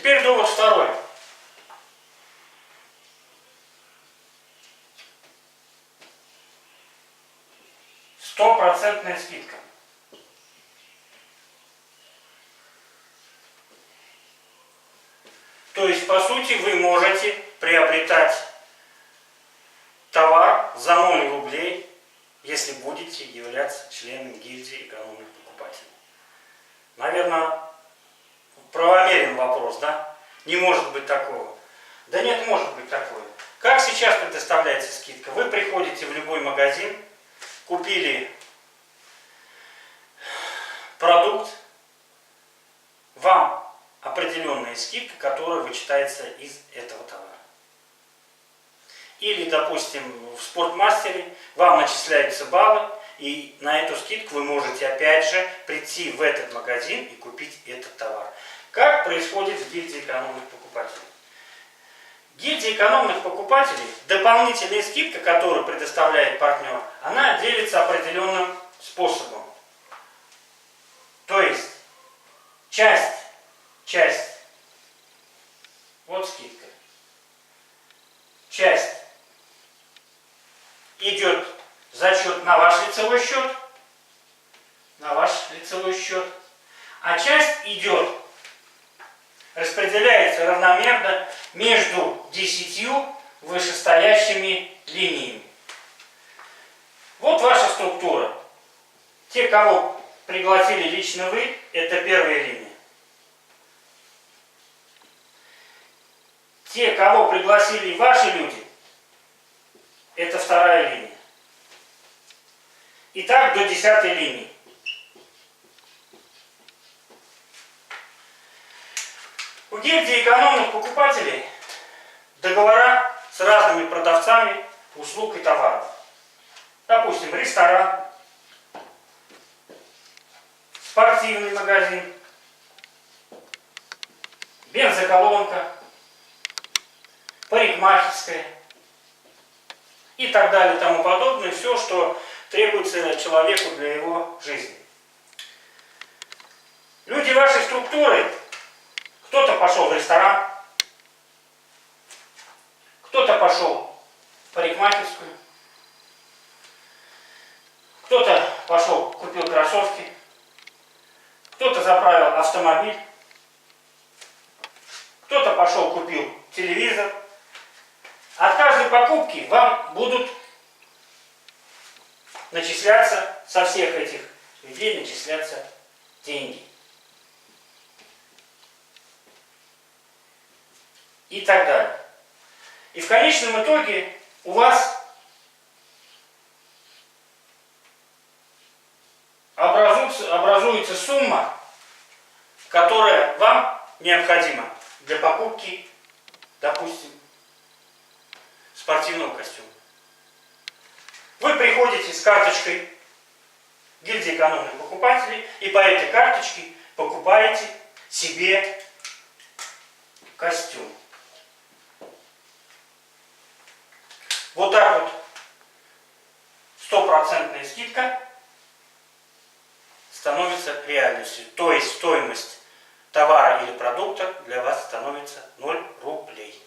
Теперь довод второй. Стопроцентная скидка. То есть, по сути, вы можете приобретать товар за 0 рублей, если будете являться членом гильдии экономных покупателей. Наверное, правомерен вопрос, да? Не может быть такого. Да нет, может быть такое. Как сейчас предоставляется скидка? Вы приходите в любой магазин, купили продукт, вам определенная скидка, которая вычитается из этого товара. Или, допустим, в спортмастере вам начисляются баллы, и на эту скидку вы можете опять же прийти в этот магазин и купить этот товар. Как происходит в гильдии экономных покупателей? Гильдия экономных покупателей, дополнительная скидка, которую предоставляет партнер, она делится определенным способом. То есть, часть, часть, вот скидка, часть идет зачет на ваш лицевой счет, на ваш лицевой счет, а часть идет, распределяется равномерно между десятью вышестоящими линиями. Вот ваша структура. Те, кого пригласили лично вы, это первая линия. Те, кого пригласили ваши люди, это вторая линия. И так до десятой линии. Гильдии экономных покупателей договора с разными продавцами услуг и товаров. Допустим, ресторан, спортивный магазин, бензоколонка, парикмахерская и так далее тому подобное. Все, что требуется человеку для его жизни. Люди вашей структуры, кто-то пошел в ресторан, кто-то пошел в парикмахерскую, кто-то пошел, купил кроссовки, кто-то заправил автомобиль, кто-то пошел, купил телевизор. От каждой покупки вам будут начисляться, со всех этих людей начисляться деньги. И так далее. И в конечном итоге у вас образуется, образуется сумма, которая вам необходима для покупки, допустим, спортивного костюма. Вы приходите с карточкой гильдии экономных покупателей и по этой карточке покупаете себе костюм. Вот так вот стопроцентная скидка становится реальностью. То есть стоимость товара или продукта для вас становится 0 рублей.